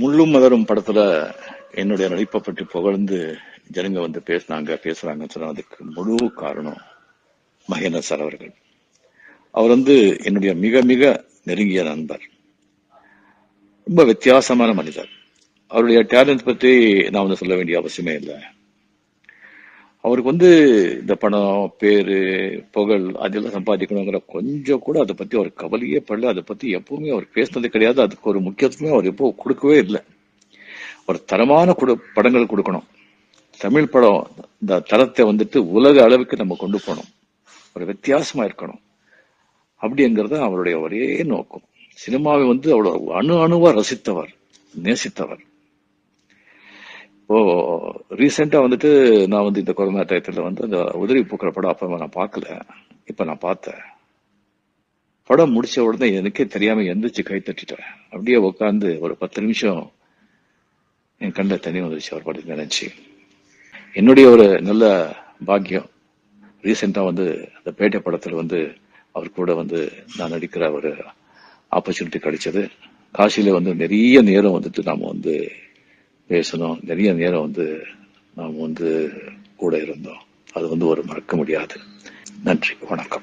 முள்ளும் மலரும் படத்துல என்னுடைய நடிப்பை பற்றி புகழ்ந்து ஜனங்க வந்து பேசுனாங்க பேசுறாங்கன்னு சொன்னா அதுக்கு முழு காரணம் மகேந்திர சார் அவர்கள். அவர் வந்து என்னுடைய மிக மிக நெருங்கிய நண்பர். ரொம்ப வித்தியாசமான மனிதர். அவருடைய டேலண்ட் பற்றி நான் வந்து சொல்ல வேண்டிய அவசியமே இல்லை. அவருக்கு வந்து இந்த பணம் பேரு புகழ் அதெல்லாம் சம்பாதிக்கணுங்கிற கொஞ்சம் கூட அதை பத்தி அவர் கவலையே படல. அதை பத்தி எப்பவுமே அவர் பேசினது கிடையாது. அதுக்கு ஒரு முக்கியத்துவமே அவர் எப்போ கொடுக்கவே இல்லை. ஒரு தரமான கொடு படங்கள் கொடுக்கணும். தமிழ் படம் இந்த தரத்தை வந்துட்டு உலக அளவுக்கு நம்ம கொண்டு போகணும். ஒரு வித்தியாசமா இருக்கணும். அப்படிங்கிறது அவருடைய ஒரே நோக்கம். சினிமாவை வந்து அவ்வளோ அணு அணுவா ரசித்தவர் நேசித்தவர். ஓ ரீசெண்டாக வந்துட்டு நான் வந்து இந்த கொரோனா டயத்தில் வந்து அந்த உதவி பூக்கிற படம் அப்போ நான் பார்க்கல. இப்போ நான் பார்த்தேன். படம் முடிச்ச உடனே எனக்கே தெரியாமல் எந்திரிச்சு கை தட்டிட்டேன். அப்படியே உட்காந்து ஒரு பத்து நிமிஷம் என் கண்ட தண்ணி வந்துருச்சு அவர் படம் நினைச்சு. என்னுடைய ஒரு நல்ல பாக்கியம் ரீசெண்டாக வந்து அந்த பேட்டை படத்தில் வந்து அவர் கூட வந்து நான் நடிக்கிற ஒரு ஆப்பர்ச்சுனிட்டி கிடைச்சது. காசியில வந்து நிறைய நேரம் வந்துட்டு நாம வந்து பேசணும். நிறைய நேரம் வந்து நாம் வந்து கூட இருந்தோம். அது வந்து ஒரு மறக்க முடியாது. நன்றி. வணக்கம்.